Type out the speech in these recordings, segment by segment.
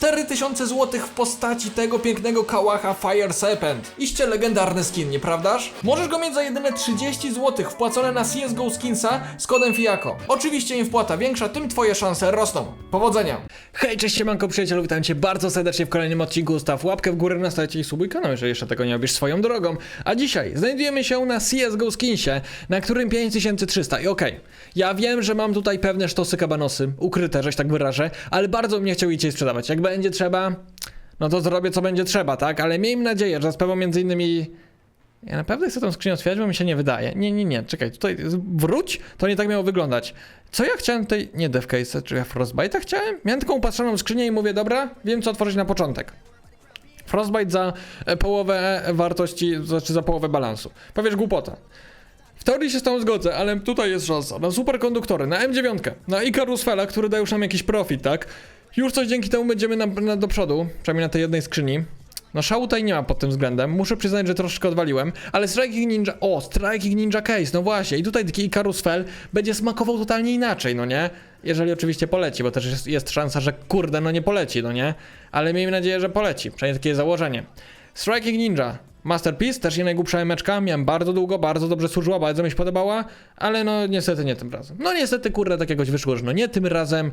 4000 zł w postaci tego pięknego kałacha Fire Serpent. Iście legendarny skin, nieprawdaż? Możesz go mieć za jedyne 30 zł wpłacone na CSGO Skinsa z kodem FIAKO. Oczywiście im wpłata większa, tym twoje szanse rosną. Powodzenia! Hej, cześć siemanko przyjacielu, witam cię bardzo serdecznie w kolejnym odcinku. Staw łapkę w górę, nastawcie i subuj kanał, jeżeli jeszcze tego nie robisz swoją drogą. A dzisiaj znajdujemy się na CSGO Skinsie, na którym 5300 i okej, ja wiem, że mam tutaj pewne sztosy kabanosy, ukryte, żeś tak wyrażę, ale bardzo bym nie chciał dzisiaj sprzedawać. Jak będzie trzeba, no to zrobię co będzie trzeba, tak? Ale miejmy nadzieję, że z pewną między innymi... Ja naprawdę chcę tą skrzynię otwierać, bo mi się nie wydaje. Nie, nie, nie, czekaj, tutaj wróć, to nie tak miało wyglądać. Co ja chciałem tutaj, nie Devcase, czy ja Frostbite'a chciałem? Miałem taką upatrzoną skrzynię i mówię, dobra, wiem co otworzyć na początek. Frostbite za e, połowę wartości, znaczy za połowę balansu. Powiesz głupota. W teorii się z tą zgodzę, ale tutaj jest szansa na superkonduktory, na M9, na Icarus Fela, który da już nam jakiś profit, tak? Już coś dzięki temu będziemy na, na, do przodu, przynajmniej na tej jednej skrzyni. No szału tutaj nie ma pod tym względem, muszę przyznać, że troszeczkę odwaliłem, ale Striking Ninja, o, Striking Ninja Case, no właśnie, i tutaj taki Icarus Fell będzie smakował totalnie inaczej, no nie? Jeżeli oczywiście poleci, bo też jest, jest szansa, że kurde, no nie poleci, no nie? Ale miejmy nadzieję, że poleci, przynajmniej takie założenie. Striking Ninja, Masterpiece, też nie najgłupsza emeczka, miałem bardzo długo, bardzo dobrze służyła, bardzo mi się podobała, ale no niestety nie tym razem. No niestety kurde tak jakoś wyszło, że no nie tym razem.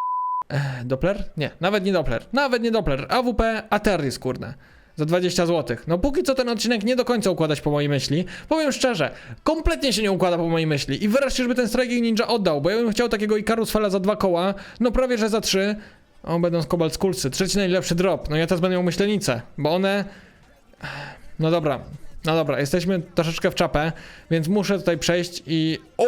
Doppler? Nie, nawet nie Doppler. Nawet nie Doppler. AWP Aterris, kurde. Za 20 zł. No póki co ten odcinek nie do końca układać po mojej myśli. Powiem szczerze, kompletnie się nie układa po mojej myśli. I wyraźnie, żeby ten Striking Ninja oddał, bo ja bym chciał takiego Icarus Fela za dwa koła, no prawie że za trzy. O, będą z Cobalt Skulsy. Trzeci najlepszy drop. No ja teraz będę miał myślenicę, bo one... No dobra, no dobra, jesteśmy troszeczkę w czapę, więc muszę tutaj przejść i... O,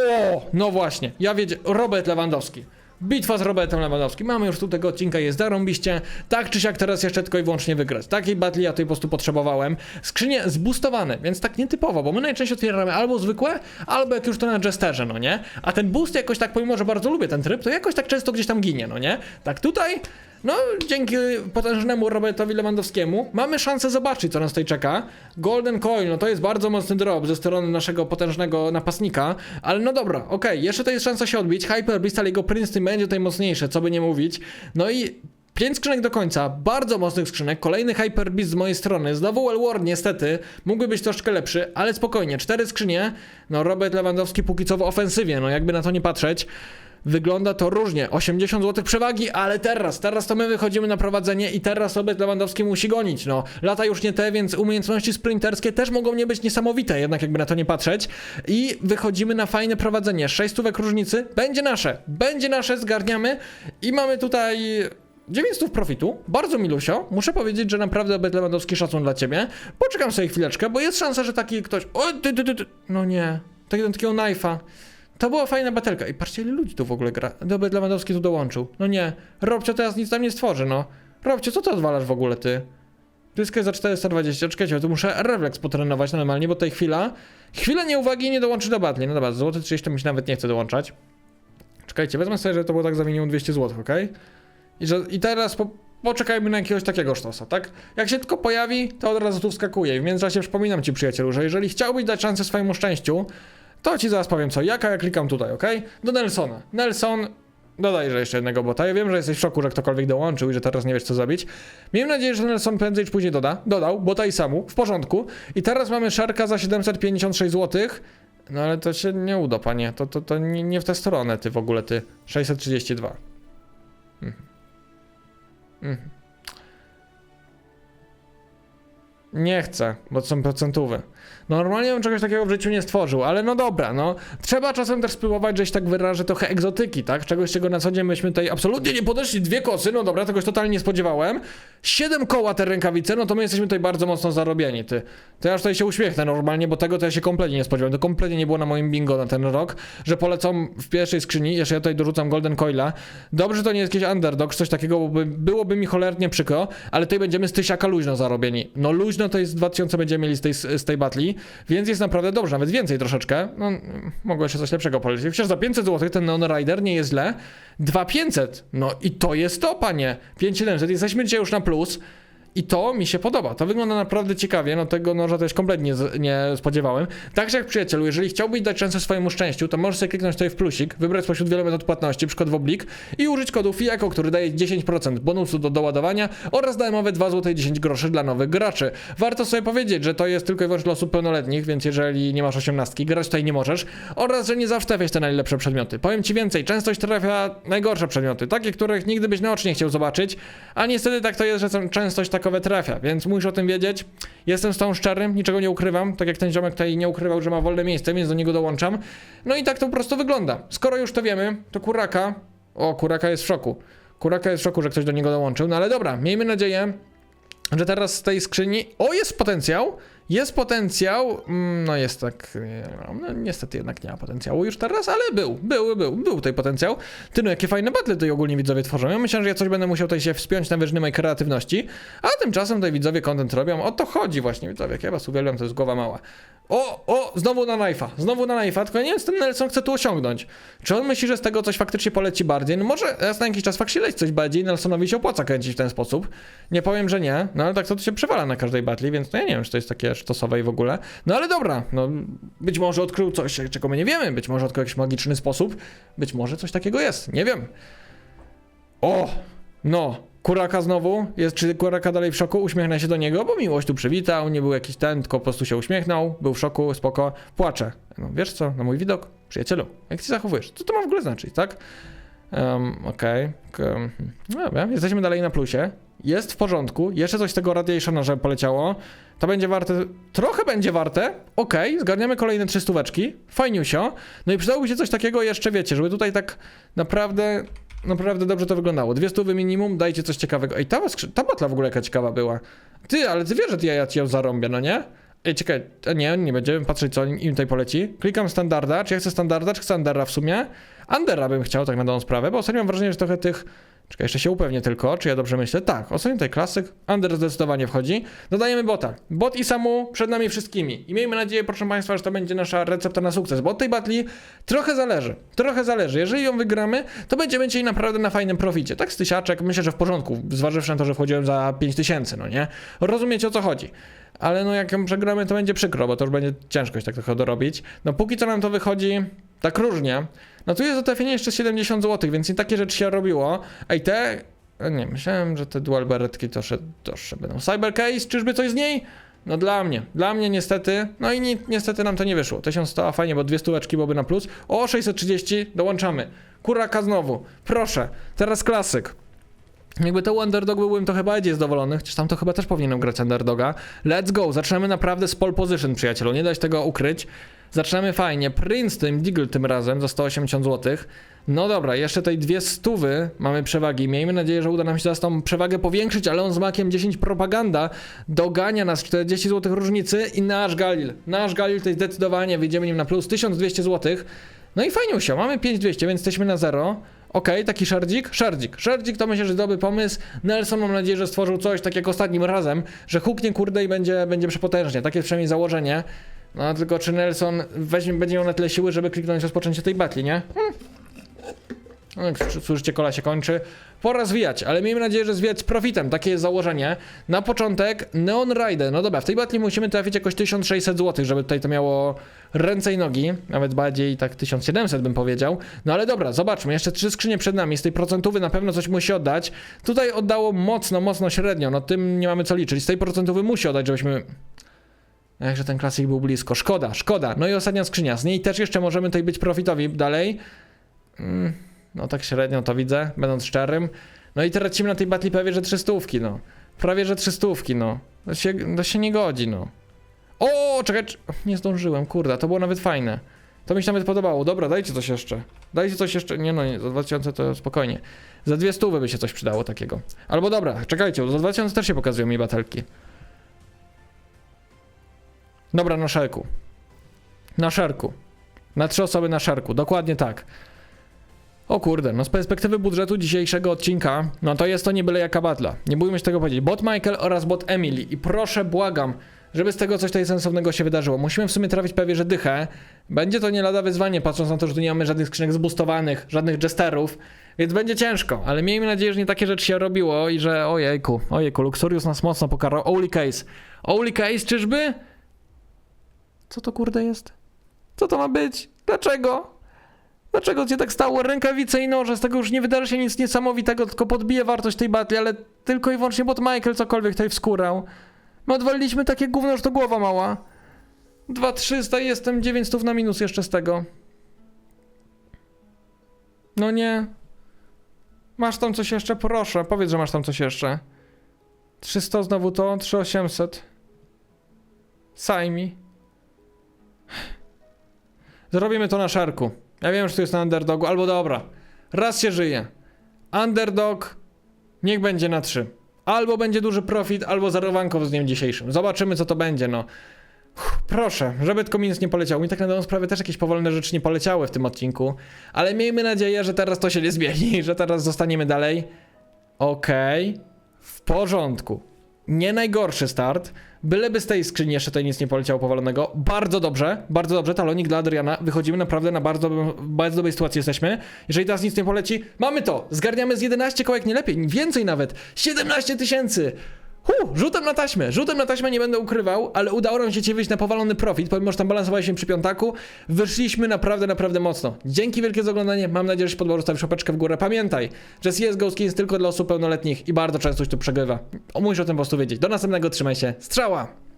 no właśnie, ja wiedziałem, Robert Lewandowski. Bitwa z Robertem Lewandowskim. Mamy już tu tego odcinka, jest zarąbiście. Tak czy siak teraz jeszcze tylko i wyłącznie wygrać. Takiej batli ja tutaj po prostu potrzebowałem. Skrzynie zboostowane, więc tak nietypowo, bo my najczęściej otwieramy albo zwykłe, albo jak już to na Jesterze, no nie? A ten boost jakoś tak, pomimo że bardzo lubię ten tryb, to jakoś tak często gdzieś tam ginie, no nie? Tak tutaj no, dzięki potężnemu Robertowi Lewandowskiemu mamy szansę zobaczyć, co nas tutaj czeka. Golden Coin, no to jest bardzo mocny drop ze strony naszego potężnego napastnika, ale no dobra, okej, okay, jeszcze to jest szansa się odbić. Hyper Beast, ale jego Princeton będzie tutaj mocniejsze, co by nie mówić. No i 5 skrzynek do końca, bardzo mocnych skrzynek, kolejny Hyper Beast z mojej strony, znowu Well War niestety, mógłby być troszkę lepszy, ale spokojnie, 4 skrzynie, no Robert Lewandowski póki co w ofensywie, no jakby na to nie patrzeć. Wygląda to różnie. 80 zł przewagi, ale teraz, teraz to my wychodzimy na prowadzenie i teraz Robert Lewandowski musi gonić. No, lata już nie te, więc umiejętności sprinterskie też mogą nie być niesamowite, jednak jakby na to nie patrzeć. I wychodzimy na fajne prowadzenie. 6 stówek różnicy będzie nasze. Będzie nasze, zgarniamy i mamy tutaj 9 stów profitu, bardzo milusio. Muszę powiedzieć, że naprawdę Robert Lewandowski szacun dla ciebie. Poczekam sobie chwileczkę, bo jest szansa, że taki ktoś. O, ty, ty, ty, ty. No nie, takiego, takiego knife'a. To była fajna batelka. I patrzcie, ile ludzi tu w ogóle gra. Dobry Lewandowski tu dołączył. No nie. Robcio teraz nic tam nie stworzy, no. Robcio, co ty odwalasz w ogóle, ty? Dyskę za 420. Czekajcie, tu muszę refleks potrenować normalnie, bo tutaj chwila. Chwila nieuwagi nie dołączy do batli. No dobra, złoty 30 to mi się nawet nie chce dołączać. Czekajcie, wezmę sobie, że to było tak za minimum 200 zł, ok? I, że, i teraz po, poczekajmy na jakiegoś takiego sztosa, tak? Jak się tylko pojawi, to od razu tu wskakuje. I w międzyczasie przypominam ci, przyjacielu, że jeżeli chciałbyś dać szansę swojemu szczęściu, to ci zaraz powiem co, jaka ja klikam tutaj, ok? Do Nelsona. Nelson, dodaj, że jeszcze jednego bota. Ja wiem, że jesteś w szoku, że ktokolwiek dołączył i że teraz nie wiesz co zrobić. Miejmy nadzieję, że Nelson prędzej czy później doda. Dodał, bota i samu, w porządku. I teraz mamy szarka za 756 zł. No ale to się nie uda, panie. To, to, to nie, nie w tę stronę, ty w ogóle, ty. 632. Mhm. Mhm. Nie chcę, bo to są procentówe. Normalnie bym czegoś takiego w życiu nie stworzył, ale no dobra, no. Trzeba czasem też spróbować, że się tak wyrażę, trochę egzotyki, tak? Czegoś, czego na co dzień myśmy tutaj absolutnie nie podeszli. Dwie kosy, no dobra, tegoś totalnie nie spodziewałem. Siedem koła te rękawice, no to my jesteśmy tutaj bardzo mocno zarobieni, ty. To ja aż tutaj się uśmiechnę normalnie, bo tego to ja się kompletnie nie spodziewałem. To kompletnie nie było na moim bingo na ten rok, że polecą w pierwszej skrzyni, jeszcze ja tutaj dorzucam Golden Coila. Dobrze, to nie jest jakiś underdog, coś takiego byłoby, byłoby mi cholernie przykro, ale tutaj będziemy z tysiaka luźno zarobieni. No luźno to jest 2000 będziemy mieli z tej, z tej więc jest naprawdę dobrze, nawet więcej troszeczkę. No, mogło jeszcze coś lepszego polecieć. Przecież za 500 zł ten Neon Rider nie jest źle. 2500, no i to jest to, panie. 5700, jesteśmy dzisiaj już na plus. I to mi się podoba. To wygląda naprawdę ciekawie. No tego noża też kompletnie nie spodziewałem. Także jak przyjacielu, jeżeli chciałbyś dać szansę swojemu szczęściu, to możesz sobie kliknąć tutaj w plusik, wybrać spośród wielu metod płatności, przykład w oblik i użyć kodu FIAKO, który daje 10% bonusu do doładowania oraz darmowe 2 zł 10 groszy dla nowych graczy. Warto sobie powiedzieć, że to jest tylko i wyłącznie dla osób pełnoletnich, więc jeżeli nie masz 18, grać tutaj nie możesz oraz, że nie zawsze trafiasz te najlepsze przedmioty. Powiem ci więcej, częstość trafia najgorsze przedmioty, takie, których nigdy byś naocznie nie chciał zobaczyć, a niestety tak to jest, że częstość trafia, więc musisz o tym wiedzieć. Jestem z tą szczerym, niczego nie ukrywam, tak jak ten ziomek tutaj nie ukrywał, że ma wolne miejsce, więc do niego dołączam. No i tak to po prostu wygląda. Skoro już to wiemy, to Kuraka, o Kuraka jest w szoku. Kuraka jest w szoku, że ktoś do niego dołączył, no ale dobra, miejmy nadzieję, że teraz z tej skrzyni. O, jest potencjał! Jest potencjał. mm, No jest tak. nie, No, niestety jednak nie ma potencjału już teraz, ale był, był, był, był tutaj potencjał. Ty no, jakie fajne battle tutaj ogólnie widzowie tworzą. Ja myślę, że ja coś będę musiał tutaj się wspiąć na wyżyny mojej kreatywności, a tymczasem tutaj widzowie content robią. O to chodzi właśnie, widzowie. Jak ja was uwielbiam, to jest głowa mała. O, o, znowu na knife'a, znowu na knife'a, tylko ja nie wiem, co ten Nelson chce tu osiągnąć. Czy on myśli, że z tego coś faktycznie poleci bardziej? No może raz na jakiś czas faktycznie leci coś bardziej, Nelsonowi się opłaca kręcić w ten sposób. Nie powiem, że nie, no ale tak to, to się przewala na każdej batli, więc no ja nie wiem, czy to jest takie sztosowe i w ogóle. No ale dobra, no być może odkrył coś, czego my nie wiemy, być może odkrył jakiś magiczny sposób, być może coś takiego jest, nie wiem. O, no, Kuraka znowu, jest, czy Kuraka dalej w szoku, uśmiechnę się do niego, bo miłość tu przywitał, nie był jakiś ten, tylko po prostu się uśmiechnął, był w szoku, spoko, płacze. No wiesz co, na mój widok, przyjacielu, jak ty się zachowujesz, co to ma w ogóle znaczyć, tak? Um, Okej, K- no jesteśmy dalej na plusie, jest w porządku, jeszcze coś tego radiationa, żeby poleciało, to będzie warte, trochę będzie warte, okej, zgarniamy kolejne trzy stóweczki, fajniusio, no i przydałoby się coś takiego jeszcze, wiecie, żeby tutaj tak naprawdę naprawdę dobrze to wyglądało. Dwie stówy minimum, dajcie coś ciekawego. Ej, ta, ta batla w ogóle jaka ciekawa była. Ty, ale ty wiesz, że ty ja ci ją zarąbię, no nie? Ej, czekaj, nie, nie będziemy patrzeć, co im tutaj poleci. Klikam standarda, czy ja chcę standarda, czy chcę Undera w sumie? Undera bym chciał, tak na dobrą sprawę, bo ostatnio mam wrażenie, że trochę tych... Czekaj, jeszcze się upewnię tylko, czy ja dobrze myślę. Tak, ostatnio tutaj klasyk, Under zdecydowanie wchodzi. Dodajemy bota. Bot i Samu przed nami wszystkimi. I miejmy nadzieję, proszę Państwa, że to będzie nasza recepta na sukces, bo od tej batli trochę zależy. Trochę zależy. Jeżeli ją wygramy, to będziemy dzisiaj naprawdę na fajnym proficie. Tak z tysiaczek, myślę, że w porządku, zważywszy na to, że wchodziłem za 5000, no nie? Rozumiecie o co chodzi. Ale no jak ją przegramy, to będzie przykro, bo to już będzie ciężko się tak trochę dorobić. No póki co nam to wychodzi tak różnie. No tu jest trafienie jeszcze 70 zł, więc nie takie rzeczy się robiło. Ej, te... e, Nie, myślałem, że te dual jeszcze, to jeszcze będą. Cyber case, czyżby coś z niej? No dla mnie, dla mnie niestety, no i ni niestety nam to nie wyszło. 1100, a fajnie, bo dwie stóweczki byłoby na plus. O, 630, dołączamy. Kuraka znowu, proszę, teraz klasyk. Jakby to underdog byłbym trochę bardziej zadowolony, chociaż tam to chyba też powinienem grać underdoga. Let's go, zaczynamy naprawdę z pole position, przyjacielu, nie dać tego ukryć. Zaczynamy fajnie, Prince tym, Deagle tym razem za 180 zł. No dobra, jeszcze tutaj dwie stówy mamy przewagi. Miejmy nadzieję, że uda nam się teraz tą przewagę powiększyć, ale on z makiem 10 propaganda dogania nas 40 zł różnicy i nasz Galil. Nasz Galil to zdecydowanie, wyjdziemy nim na plus 1200 zł. No i fajnie się, mamy 5200, więc jesteśmy na zero. Okej, taki szardzik? Szardzik. Szardzik to myślę, że dobry pomysł. Nelson mam nadzieję, że stworzył coś tak jak ostatnim razem, że huknie kurde i będzie, będzie przepotężnie. Takie przynajmniej założenie. No tylko czy Nelson weźmie, będzie miał na tyle siły, żeby kliknąć rozpoczęcie tej batli, nie? Hmm. No, słyszycie, kola się kończy. Pora zwijać, ale miejmy nadzieję, że zwijać z profitem. Takie jest założenie. Na początek Neon Rider. No dobra, w tej batli musimy trafić jakoś 1600 zł, żeby tutaj to miało ręce i nogi. Nawet bardziej tak 1700 bym powiedział. No ale dobra, zobaczmy. Jeszcze trzy skrzynie przed nami. Z tej procentówy na pewno coś musi oddać. Tutaj oddało mocno, mocno średnio. No tym nie mamy co liczyć. Z tej procentówy musi oddać, żebyśmy... Jakże ten klasyk był blisko. Szkoda, szkoda. No i ostatnia skrzynia. Z niej też jeszcze możemy tutaj być profitowi dalej. Mm, no tak średnio to widzę, będąc szczerym. No i tracimy na tej batli prawie że 300, no. Prawie że 300, no. To się, to się nie godzi, no. O, czekaj, cz- nie zdążyłem, kurde, to było nawet fajne. To mi się nawet podobało. Dobra, dajcie coś jeszcze. Dajcie coś jeszcze. Nie no, nie, za 2000 to spokojnie. Za dwie stówy by się coś przydało takiego. Albo dobra, czekajcie, za 2000 też się pokazują mi batelki. Dobra, na szerku. Na szerku. Na trzy osoby na szerku, dokładnie tak. O kurde, no z perspektywy budżetu dzisiejszego odcinka, no to jest to nie byle jaka batla. Nie bójmy się tego powiedzieć. Bot Michael oraz bot Emily. I proszę, błagam, żeby z tego coś tutaj sensownego się wydarzyło. Musimy w sumie trafić prawie że dychę. Będzie to nie lada wyzwanie, patrząc na to, że tu nie mamy żadnych skrzynek zbustowanych, żadnych jesterów, więc będzie ciężko, ale miejmy nadzieję, że nie takie rzeczy się robiło i że ojejku, ojejku, Luxurius nas mocno pokarał. Only case. Case, czyżby? Co to kurde jest? Co to ma być? Dlaczego? Dlaczego cię tak stało? Rękawice i noże, z tego już nie wydarzy się nic niesamowitego, tylko podbije wartość tej batli, ale tylko i wyłącznie bot Michael cokolwiek tutaj wskórał. My odwaliliśmy takie gówno, że to głowa mała. 2300 i jestem 900 na minus jeszcze z tego. No nie. Masz tam coś jeszcze? Proszę, powiedz, że masz tam coś jeszcze. 300 znowu to, 3800. Sajmi. Zrobimy to na szarku. Ja wiem, że to jest na underdogu, albo dobra. Raz się żyje. Underdog niech będzie na 3. Albo będzie duży profit, albo zerowanko z dniem dzisiejszym. Zobaczymy, co to będzie, no. Uff, proszę, żeby tylko minus nie poleciał. Mi tak na dobrą sprawę też jakieś powolne rzeczy nie poleciały w tym odcinku. Ale miejmy nadzieję, że teraz to się nie zmieni, że teraz zostaniemy dalej. Okej. W porządku. Nie najgorszy start. Byleby z tej skrzyni jeszcze tutaj nic nie poleciało powalonego. Bardzo dobrze, bardzo dobrze. Talonik dla Adriana. Wychodzimy naprawdę na bardzo, bardzo dobrej sytuacji jesteśmy. Jeżeli teraz nic nie poleci, mamy to. Zgarniamy z 11 kołek, nie lepiej, więcej nawet. 17 tysięcy. Hu, rzutem na taśmę, rzutem na taśmę nie będę ukrywał, ale udało nam się cię wyjść na powalony profit, pomimo że tam balansowaliśmy przy piątaku, wyszliśmy naprawdę, naprawdę mocno. Dzięki wielkie za oglądanie, mam nadzieję, że się podobało, zostawisz w górę. Pamiętaj, że CSGO Skins tylko dla osób pełnoletnich i bardzo często się tu przegrywa. O, musisz o tym po prostu wiedzieć. Do następnego, trzymaj się, strzała!